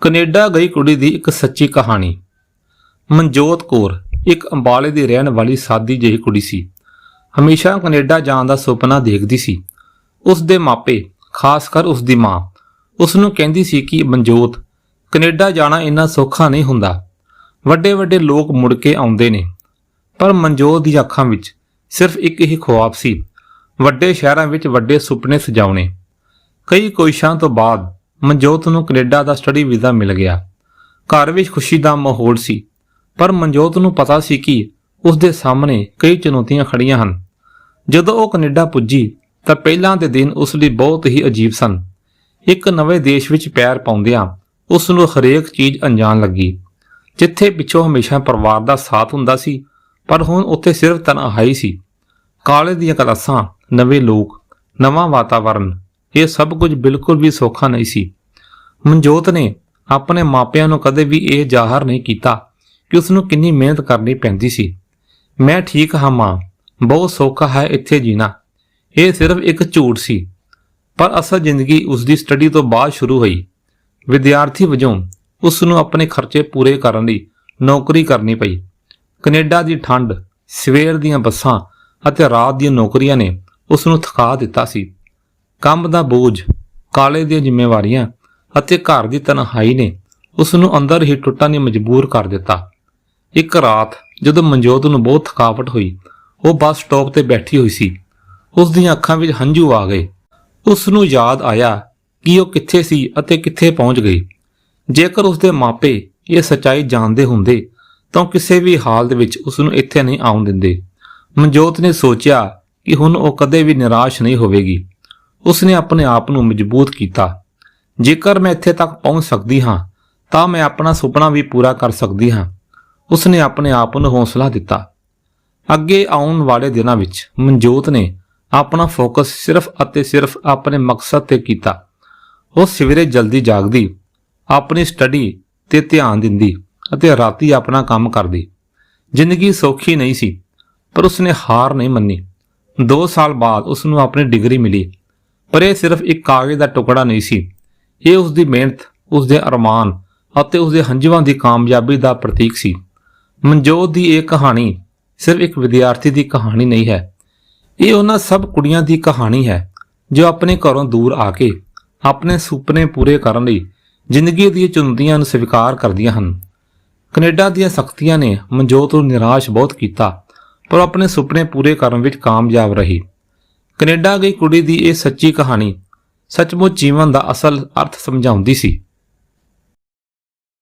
Canada ਗਈ ਕੁੜੀ ਦੀ ਇੱਕ ਸੱਚੀ ਕਹਾਣੀ। ਮਨਜੋਤ ਕੌਰ, ਇੱਕ ਅੰਬਾਲੇ ਦੀ ਰਹਿਣ ਵਾਲੀ ਸਾਦੀ ਜਿਹੀ ਕੁੜੀ ਸੀ। ਹਮੇਸ਼ਾ ਕੈਨੇਡਾ ਜਾਣ ਦਾ ਸੁਪਨਾ ਦੇਖਦੀ ਸੀ। ਉਸ ਦੇ ਮਾਪੇ, ਖਾਸ ਕਰ ਉਸ ਦੀ ਮਾਂ, ਉਸ ਨੂੰ ਕਹਿੰਦੀ ਸੀ ਕਿ, ਮਨਜੋਤ, ਕੈਨੇਡਾ ਜਾਣਾ ਇੰਨਾ ਸੌਖਾ ਨਹੀਂ ਹੁੰਦਾ। ਵੱਡੇ ਵੱਡੇ ਲੋਕ ਮੁੜ ਕੇ ਆਉਂਦੇ ਨੇ। ਪਰ ਮਨਜੋਤ ਦੀ ਅੱਖਾਂ ਵਿੱਚ ਸਿਰਫ ਇੱਕ ਹੀ ਖੁਆਬ ਸੀ। ਵੱਡੇ ਸ਼ਹਿਰਾਂ ਵਿੱਚ ਵੱਡੇ ਸੁਪਨੇ ਸਜਾਉਣੇ। ਕਈ ਕੋਸ਼ਿਸ਼ਾਂ ਤੋਂ ਬਾਅਦ ਮਨਜੋਤ ਨੂੰ ਕੈਨੇਡਾ ਦਾ ਸਟੱਡੀ ਵੀਜ਼ਾ ਮਿਲ ਗਿਆ। ਘਰ ਵਿੱਚ ਖੁਸ਼ੀ ਦਾ ਮਾਹੌਲ ਸੀ, ਪਰ ਮਨਜੋਤ ਨੂੰ ਪਤਾ ਸੀ ਕਿ ਉਸ ਦੇ ਸਾਹਮਣੇ ਕਈ ਚੁਣੌਤੀਆਂ ਖੜੀਆਂ ਹਨ। ਜਦੋਂ ਉਹ ਕੈਨੇਡਾ ਪੁੱਜੀ, ਤਾਂ ਪਹਿਲਾਂ ਦੇ ਦਿਨ ਉਸ ਲਈ ਬਹੁਤ ਹੀ ਅਜੀਬ ਸਨ। ਇੱਕ ਨਵੇਂ ਦੇਸ਼ ਵਿੱਚ ਪੈਰ ਪਾਉਂਦਿਆਂ ਉਸ ਨੂੰ ਹਰੇਕ ਚੀਜ਼ ਅਣਜਾਣ ਲੱਗੀ। ਜਿੱਥੇ ਪਿੱਛੋਂ ਹਮੇਸ਼ਾ ਪਰਿਵਾਰ ਦਾ ਸਾਥ ਹੁੰਦਾ ਸੀ, ਪਰ ਹੁਣ ਉੱਥੇ ਸਿਰਫ ਤਨਹਾਈ ਸੀ। ਕਾਲਜ ਦੀਆਂ ਕਲਾਸਾਂ, ਨਵੇਂ ਲੋਕ, ਨਵਾਂ ਵਾਤਾਵਰਣ ਇਹ ਸਭ ਕੁਝ ਬਿਲਕੁਲ ਵੀ ਸੌਖਾ ਨਹੀਂ ਸੀ। ਮਨਜੋਤ ਨੇ ਆਪਣੇ ਮਾਪਿਆਂ ਨੂੰ ਕਦੇ ਵੀ ਇਹ ਜ਼ਾਹਰ ਨਹੀਂ ਕੀਤਾ ਕਿ ਉਸ ਨੂੰ ਕਿੰਨੀ ਮਿਹਨਤ ਕਰਨੀ ਪੈਂਦੀ ਸੀ। ਮੈਂ ਠੀਕ ਹਾਂ ਮਾਂ, ਬਹੁਤ ਸੌਖਾ ਹੈ ਇੱਥੇ ਜੀਣਾ। ਇਹ ਸਿਰਫ ਇੱਕ ਝੂਠ ਸੀ, ਪਰ ਅਸਲ ਜ਼ਿੰਦਗੀ ਉਸ ਦੀ ਸਟੱਡੀ ਤੋਂ ਬਾਅਦ ਸ਼ੁਰੂ ਹੋਈ। ਵਿਦਿਆਰਥੀ ਵਜੋਂ ਉਸ ਨੂੰ ਆਪਣੇ ਖਰਚੇ ਪੂਰੇ ਕਰਨ ਲਈ ਨੌਕਰੀ ਕਰਨੀ ਪਈ। ਕੈਨੇਡਾ ਦੀ ਠੰਡ, ਸਵੇਰ ਦੀਆਂ ਬੱਸਾਂ ਅਤੇ ਰਾਤ ਦੀਆਂ ਨੌਕਰੀਆਂ ਨੇ ਉਸ ਨੂੰ ਥਕਾ ਦਿੱਤਾ ਸੀ। ਕੰਮ ਦਾ ਬੋਝ ਕਾਲਜ ਦੀਆਂ ਜ਼ਿੰਮੇਵਾਰੀਆਂ ਅਤੇ ਘਰ ਦੀ ਤਨਹਾਈ ਨੇ ਉਸ ਨੂੰ ਅੰਦਰ ਹੀ ਟੁੱਟਣ ਲਈ ਮਜਬੂਰ ਕਰ ਦਿੱਤਾ। ਇੱਕ ਰਾਤ ਜਦੋਂ ਮਨਜੋਤ ਨੂੰ ਬਹੁਤ ਥਕਾਵਟ ਹੋਈ, ਉਹ ਬੱਸ ਸਟਾਪ ਤੇ ਬੈਠੀ ਹੋਈ ਸੀ। ਉਸ ਦੀਆਂ ਅੱਖਾਂ ਵਿੱਚ ਹੰਝੂ ਆ ਗਏ। ਉਸ ਨੂੰ ਯਾਦ ਆਇਆ ਕਿ ਉਹ ਕਿੱਥੇ ਸੀ ਅਤੇ ਕਿੱਥੇ ਪਹੁੰਚ ਗਈ। ਜੇਕਰ ਉਸ ਦੇ ਮਾਪੇ ਇਹ ਸੱਚਾਈ ਜਾਣਦੇ ਹੁੰਦੇ, ਤਾਂ ਉਹ ਕਿਸੇ ਵੀ ਹਾਲਤ ਵਿੱਚ ਉਸ ਨੂੰ ਇੱਥੇ ਨਹੀਂ ਆਉਣ ਦਿੰਦੇ। ਮਨਜੋਤ ਨੇ ਸੋਚਿਆ ਕਿ ਹੁਣ ਉਹ ਕਦੇ ਵੀ ਨਿਰਾਸ਼ ਨਹੀਂ ਹੋਵੇਗੀ। ਉਸਨੇ ਆਪਣੇ ਆਪ ਨੂੰ ਮਜ਼ਬੂਤ ਕੀਤਾ। ਜੇਕਰ ਮੈਂ ਇੱਥੇ ਤੱਕ ਪਹੁੰਚ ਸਕਦੀ ਹਾਂ, ਤਾਂ ਮੈਂ ਆਪਣਾ ਸੁਪਨਾ ਵੀ ਪੂਰਾ ਕਰ ਸਕਦੀ ਹਾਂ। ਉਸਨੇ ਆਪਣੇ ਆਪ ਨੂੰ ਹੌਸਲਾ ਦਿੱਤਾ। ਅੱਗੇ ਆਉਣ ਵਾਲੇ ਦਿਨਾਂ ਵਿੱਚ ਮਨਜੋਤ ਨੇ ਆਪਣਾ ਫੋਕਸ ਸਿਰਫ ਅਤੇ ਸਿਰਫ ਆਪਣੇ ਮਕਸਦ ਤੇ ਕੀਤਾ। ਉਹ ਸਵੇਰੇ ਜਲਦੀ ਜਾਗਦੀ, ਆਪਣੀ ਸਟੱਡੀ ਤੇ ਧਿਆਨ ਦਿੰਦੀ ਅਤੇ ਰਾਤੀ ਆਪਣਾ ਕੰਮ ਕਰਦੀ। ਜ਼ਿੰਦਗੀ ਸੌਖੀ ਨਹੀਂ ਸੀ, ਪਰ ਉਸਨੇ ਹਾਰ ਨਹੀਂ ਮੰਨੀ। 2 ਸਾਲ ਬਾਅਦ ਉਸ ਨੂੰ ਆਪਣੀ ਡਿਗਰੀ ਮਿਲੀ। ਪਰ ਇਹ ਸਿਰਫ ਇੱਕ ਕਾਗਜ਼ ਦਾ ਟੁਕੜਾ ਨਹੀਂ ਸੀ। ਇਹ ਉਸ ਦੀ ਮਿਹਨਤ ਉਸ ਦੇ ਅਰਮਾਨ ਅਤੇ ਉਸ ਦੇ ਹੰਝੂਆਂ ਦੀ ਕਾਮਯਾਬੀ ਦਾ ਪ੍ਰਤੀਕ ਸੀ। ਮਨਜੋਤ ਦੀ ਇਹ ਕਹਾਣੀ ਸਿਰਫ ਇੱਕ ਵਿਦਿਆਰਥੀ ਦੀ ਕਹਾਣੀ ਨਹੀਂ ਹੈ। ਇਹ ਉਹਨਾਂ ਸਭ ਕੁੜੀਆਂ ਦੀ ਕਹਾਣੀ ਹੈ ਜੋ ਆਪਣੇ ਘਰੋਂ ਦੂਰ ਆ ਕੇ ਆਪਣੇ ਸੁਪਨੇ ਪੂਰੇ ਕਰਨ ਲਈ ਜ਼ਿੰਦਗੀ ਦੀਆਂ ਚੁਣੌਤੀਆਂ ਨੂੰ ਸਵੀਕਾਰ ਕਰਦੀਆਂ ਹਨ। ਕੈਨੇਡਾ ਦੀਆਂ ਸਖਤੀਆਂ ਨੇ ਮਨਜੋਤ ਨੂੰ ਨਿਰਾਸ਼ ਬਹੁਤ ਕੀਤਾ, ਪਰ ਆਪਣੇ ਸੁਪਨੇ ਪੂਰੇ ਕਰਨ ਵਿੱਚ ਕਾਮਯਾਬ ਰਹੀ। ਕੈਨੇਡਾ ਗਈ ਕੁੜੀ ਦੀ ਇਹ ਸੱਚੀ ਕਹਾਣੀ ਸੱਚਮੁੱਚ ਜੀਵਨ ਦਾ ਅਸਲ ਅਰਥ ਸਮਝਾਉਂਦੀ ਸੀ।